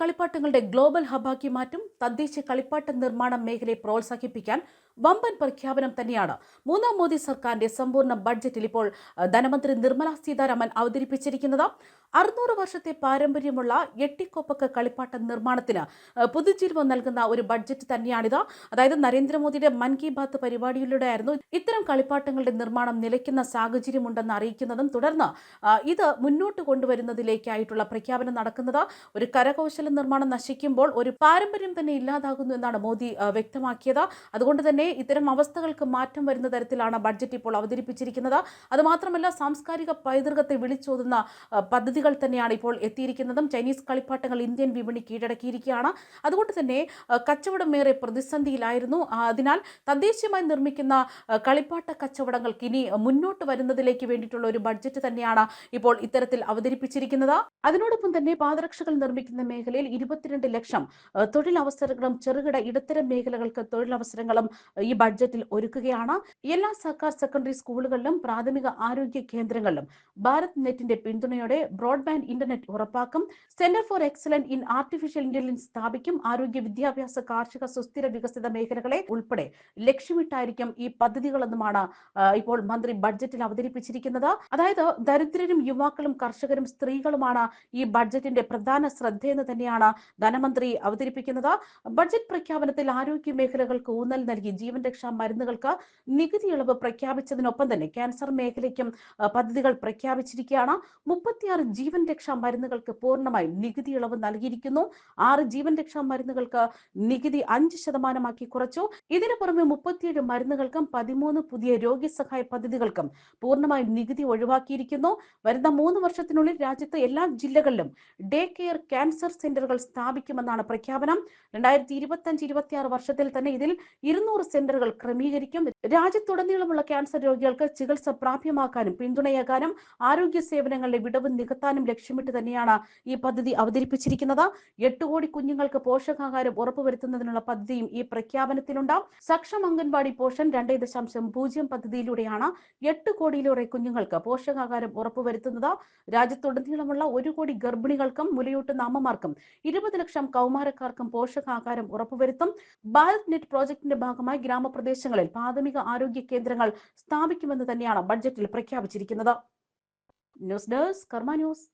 കളിപ്പാട്ടങ്ങളുടെ global ഹബാക്കി മാറ്റും തദ്ദേശീയ കളിപ്പാട്ട നിർമ്മാണ മേഖലയെ പ്രോത്സാഹിപ്പിക്കാൻ വമ്പൻ പ്രഖ്യാപനം തന്നെയാണ്. മൂന്നാം മോദി സർക്കാരിന്റെ സമ്പൂർണ ബഡ്ജറ്റിൽ ഇപ്പോൾ ധനമന്ത്രി നിർമ്മല സീതാരാമൻ അവതരിപ്പിച്ചിരിക്കുന്നത് അറുന്നൂറ് വർഷത്തെ പാരമ്പര്യമുള്ള എട്ടിക്കൊപ്പക്ക കളിപ്പാട്ട നിർമ്മാണത്തിന് പുതുജീവം നൽകുന്ന ഒരു ബഡ്ജറ്റ് തന്നെയാണിത്. അതായത് നരേന്ദ്രമോദിയുടെ മൻ കി ബാത്ത് പരിപാടിയിലൂടെയായിരുന്നു ഇത്തരം കളിപ്പാട്ടങ്ങളുടെ നിർമ്മാണം നിലയ്ക്കുന്ന സാഹചര്യമുണ്ടെന്ന് അറിയിക്കുന്നതും തുടർന്ന് ഇത് മുന്നോട്ട് കൊണ്ടുവരുന്നതിലേക്കായിട്ടുള്ള പ്രഖ്യാപനം നടക്കുന്നത് ഒരു കരകൗശല നിർമ്മാണം നശിക്കുമ്പോൾ ഒരു പാരമ്പര്യം തന്നെ ഇല്ലാതാകുന്നു എന്നാണ് മോദി വ്യക്തമാക്കിയത്. അതുകൊണ്ട് തന്നെ ഇത്തരം അവസ്ഥകൾക്ക് മാറ്റം വരുന്ന തരത്തിലാണ് ബഡ്ജറ്റ് ഇപ്പോൾ അവതരിപ്പിച്ചിരിക്കുന്നത്. അതുമാത്രമല്ല സാംസ്കാരിക പൈതൃകത്തെ വിളിച്ചോതുന്ന പദ്ധതികൾ തന്നെയാണ് ഇപ്പോൾ എത്തിയിരിക്കുന്നതും. ചൈനീസ് കളിപ്പാട്ടങ്ങൾ ഇന്ത്യൻ വിപണി കീഴടക്കിയിരിക്കുകയാണ്. അതുകൊണ്ട് തന്നെ കച്ചവടമേറെ പ്രതിസന്ധിയിലായിരുന്നു. അതിനാൽ തദ്ദേശീയമായി നിർമ്മിക്കുന്ന കളിപ്പാട്ട കച്ചവടങ്ങൾക്ക് ഇനി മുന്നോട്ട് വരുന്നതിലേക്ക് വേണ്ടിയിട്ടുള്ള ഒരു ബഡ്ജറ്റ് തന്നെയാണ് ഇപ്പോൾ ഇത്തരത്തിൽ അവതരിപ്പിച്ചിരിക്കുന്നത്. അതിനോടൊപ്പം തന്നെ പാദരക്ഷകൾ നിർമ്മിക്കുന്ന മേഖലയിൽ ഇരുപത്തിരണ്ട് ലക്ഷം തൊഴിലവസരങ്ങളും ചെറുകിട ഇടത്തരം മേഖലകൾക്ക് തൊഴിലവസരങ്ങളും ഈ ബഡ്ജറ്റിൽ ഒരുക്കുകയാണ്. എല്ലാ സർക്കാർ സെക്കൻഡറി സ്കൂളുകളിലും പ്രാഥമിക ആരോഗ്യ കേന്ദ്രങ്ങളിലും ഭാരത് നെറ്റിന്റെ പിന്തുണയോടെ ബ്രോഡ്ബാൻഡ് ഇന്റർനെറ്റ് ഉറപ്പാക്കും. Centre for excellent in artificial intelligence സ്ഥാപിക്കും. ആരോഗ്യ വിദ്യാഭ്യാസ കാർഷിക സുസ്ഥിര വികസിത മേഖലകളെ ഉൾപ്പെടെ ലക്ഷ്യമിട്ടായിരിക്കും ഈ പദ്ധതികളെന്നുമാണ് ഇപ്പോൾ മന്ത്രി ബഡ്ജറ്റിൽ അവതരിപ്പിച്ചിരിക്കുന്നത്. അതായത് ദരിദ്രരും യുവാക്കളും കർഷകരും സ്ത്രീകളുമാണ് ഈ ബഡ്ജറ്റിന്റെ പ്രധാന ശ്രദ്ധയെന്ന് തന്നെയാണ് ധനമന്ത്രി അവതരിപ്പിക്കുന്നത്. ബഡ്ജറ്റ് പ്രഖ്യാപനത്തിൽ ആരോഗ്യ മേഖലകൾക്ക് ഊന്നൽ നൽകി ജീവൻ രക്ഷാ മരുന്നുകൾക്ക് നികുതി ഇളവ് പ്രഖ്യാപിച്ചതിനൊപ്പം തന്നെ ക്യാൻസർ മേഖലയ്ക്കും പദ്ധതികൾ പ്രഖ്യാപിച്ചിരിക്കുകയാണ്. മുപ്പത്തിയാറ് ജീവൻ രക്ഷാ മരുന്നുകൾക്ക് പൂർണമായും നികുതി ഇളവ് നൽകിയിരിക്കുന്നു. ആറ് ജീവൻ രക്ഷാ മരുന്നുകൾക്ക് നികുതി അഞ്ച് ശതമാനമാക്കി കുറച്ചു. ഇതിനു പുറമെ മുപ്പത്തിയേഴ് മരുന്നുകൾക്കും പതിമൂന്ന് പുതിയ രോഗ്യസഹായ പദ്ധതികൾക്കും പൂർണമായും നികുതി ഒഴിവാക്കിയിരിക്കുന്നു. വരുന്ന മൂന്ന് വർഷത്തിനുള്ളിൽ രാജ്യത്തെ എല്ലാ ജില്ലകളിലും ഡേ കെയർ ക്യാൻസർ സെന്ററുകൾ സ്ഥാപിക്കുമെന്നാണ് പ്രഖ്യാപനം. രണ്ടായിരത്തി ഇരുപത്തി അഞ്ച് ഇരുപത്തി വർഷത്തിൽ തന്നെ ഇതിൽ ഇരുന്നൂറ് സെന്ററുകൾ ക്രമീകരിക്കും. രാജ്യത്തുടനീളമുള്ള ക്യാൻസർ രോഗികൾക്ക് ചികിത്സ പ്രാപ്യമാക്കാനും പിന്തുണയേകാനും ആരോഗ്യ സേവനങ്ങളുടെ വിടവ് നികത്താനും ലക്ഷ്യമിട്ട് തന്നെയാണ് ഈ പദ്ധതി അവതരിപ്പിച്ചിരിക്കുന്നത്. എട്ട് കോടി കുഞ്ഞുങ്ങൾക്ക് പോഷകാഹാരം ഉറപ്പുവരുത്തുന്നതിനുള്ള പദ്ധതിയും ഈ പ്രഖ്യാപനത്തിലുണ്ടാവും. സക്ഷം അംഗൻവാടി പോഷൻ രണ്ടേ ദശാംശം പൂജ്യം പദ്ധതിയിലൂടെയാണ് എട്ട് കോടിയിലേറെ കുഞ്ഞുങ്ങൾക്ക് പോഷകാഹാരം ഉറപ്പുവരുത്തുന്നത്. രാജ്യത്തുടനീളമുള്ള ഒരു കോടി ഗർഭിണികൾക്കും മുലയൂട്ടുന്ന അമ്മമാർക്കും ഇരുപത് ലക്ഷം കൗമാരക്കാർക്കും പോഷകാഹാരം ഉറപ്പുവരുത്തും. ഭാരത് നെറ്റ് പ്രോജക്ടിന്റെ ഭാഗമായി ഗ്രാമപ്രദേശങ്ങളിൽ പ്രാഥമിക ആരോഗ്യ കേന്ദ്രങ്ങൾ സ്ഥാപിക്കുമെന്ന് തന്നെയാണ് ബഡ്ജറ്റിൽ പ്രഖ്യാപിച്ചിരിക്കുന്നത്. News desk Karma news.